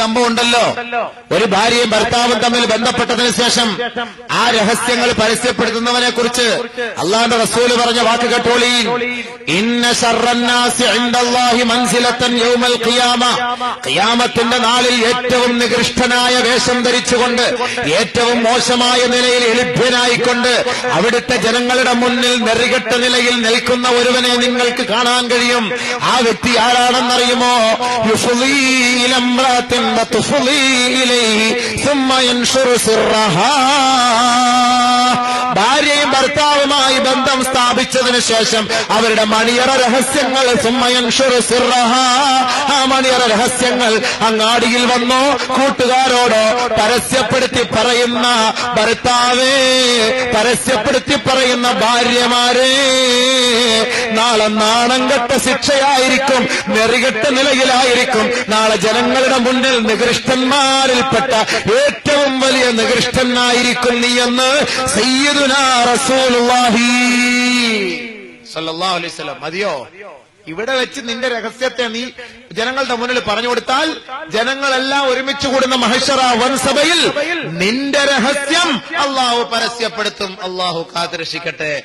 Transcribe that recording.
സംഭവം ഉണ്ടല്ലോ. ഒരു ഭാര്യയും ഭർത്താവും തമ്മിൽ ബന്ധപ്പെട്ടതിന് ശേഷം ആ രഹസ്യങ്ങൾ പരസ്യപ്പെടുത്തുന്നവനെ കുറിച്ച് അള്ളാന്റെ റസൂൽ പറഞ്ഞ വാക്ക് കേട്ടോളീ ഇന്ന മൻസിലത്തൻ യൗമൽ ഖിയാമ. ഖിയാമത്തിന്റെ നാളിൽ ഏറ്റവും നികൃഷ്ടനായ വേഷം ധരിച്ചുകൊണ്ട് ഏറ്റവും മോശമായ നിലയിൽ എളിഭ്യനായിക്കൊണ്ട് അവിടുത്തെ ജനങ്ങളുടെ മുന്നിൽ നെറികെട്ട നിലയിൽ നിൽക്കുന്ന ഒരുവനെ നിങ്ങൾക്ക് കാണാൻ കഴിയും. ആ വ്യക്തി ആരാണെന്നറിയുമോ? ثم تفضي إليه ثم ينشر سرها ഭർത്താവുമായി ബന്ധം സ്ഥാപിച്ചതിന് ശേഷം അവരുടെ മണിയറ രഹസ്യങ്ങൾ ആ മണിയറ രഹസ്യങ്ങൾ അങ്ങാടിയിൽ വന്നോ കൂട്ടുകാരോടോ പരസ്യപ്പെടുത്തി പറയുന്ന ഭർത്താവേ പരസ്യപ്പെടുത്തി പറയുന്ന ഭാര്യമാരെ നാളെ നാണം കെട്ട ശിക്ഷയായിരിക്കും നെറികെട്ട നിലയിലായിരിക്കും. നാളെ ജനങ്ങളുടെ മുന്നിൽ നികൃഷ്ടന്മാരിൽപ്പെട്ട ഏറ്റവും വലിയ നികൃഷ്ടനായിരിക്കും നീ എന്ന് മതിയോ? ഇവിടെ വെച്ച് നിന്റെ രഹസ്യത്തെ നീ ജനങ്ങളുടെ മുന്നിൽ പറഞ്ഞു കൊടുത്താൽ ജനങ്ങളെല്ലാം ഒരുമിച്ച് കൂടുന്ന മഹഷറ വൻസഭയിൽ നിന്റെ രഹസ്യം അള്ളാഹു പരസ്യപ്പെടുത്തും. അള്ളാഹു കാത്തിരക്ഷിക്കട്ടെ.